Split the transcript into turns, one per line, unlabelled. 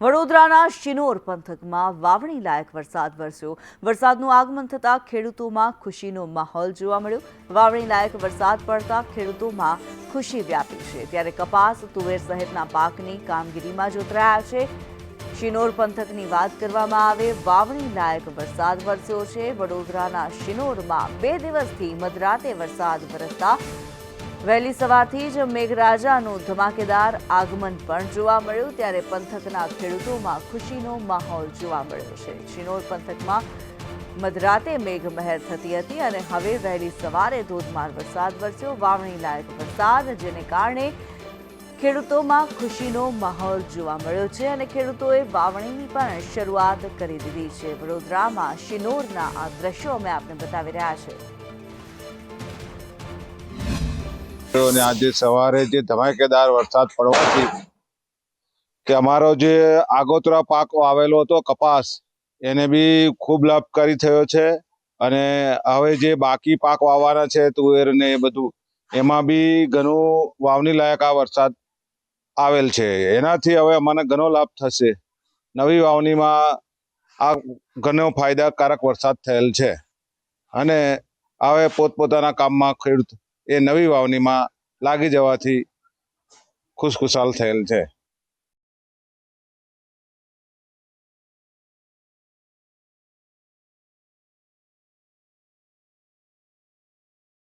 વડોદરાના શિનોર પંથકમાં વાવણી લાયક વરસાદ વરસ્યો. વરસાદનું આગમન થતાં ખેડૂતોમાં ખુશીનો માહોલ જોવા મળ્યો. વાવણી લાયક વરસાદ પડતા ખેડૂતોમાં ખુશી વ્યાપી છે. ત્યારે કપાસ, તુવેર સહિતના પાકની કામગીરીમાં જોતરાયા છે. શિનોર પંથકની વાત કરવામાં આવે વાવણી લાયક વરસાદ વરસ્યો છે. વડોદરાના શિનોરમાં બે દિવસથી મધરાતે વરસાદ વરસતા વહેલી સવારથી જ મેઘરાજાનું ધમાકેદાર આગમન પણ જોવા મળ્યું. ત્યારે પંથકના ખેડૂતોમાં ખુશીનો માહોલ જોવા મળ્યો છે. શિનોર પંથકમાં મધરાતે મેઘમહેર થતી હતી અને હવે વહેલી સવારે ધોધમાર વરસાદ વરસ્યો. વાવણી લાયક વરસાદ, જેને કારણે ખેડૂતોમાં ખુશીનો માહોલ જોવા મળ્યો છે અને ખેડૂતોએ વાવણીની પણ શરૂઆત કરી દીધી છે. વડોદરામાં શિનોરના આ દ્રશ્યો અમે આપને બતાવી રહ્યા છે
અને આજે સવારે જે ધમાકેદાર વરસાદ પડવાથી કે અમારો જે આગોતરા પાક આવેલો હતો, કપાસ, એને બી ખૂબ લાભકારી થયો છે. અને હવે જે બાકી પાક વાવવાના છે, તુવેર ને એ બધું, એમાં બી ઘણું વાવણી લાયક આ વરસાદ આવેલ છે. એનાથી હવે અમને ઘણો લાભ થશે. નવી વાવણીમાં આ ઘણો ફાયદાકારક વરસાદ થયેલ છે. અને હવે પોતપોતાના કામમાં ખેડૂત એ નવી વાવણીમાં લાગી જવાથી ખુશખુશાલ થયેલ છે.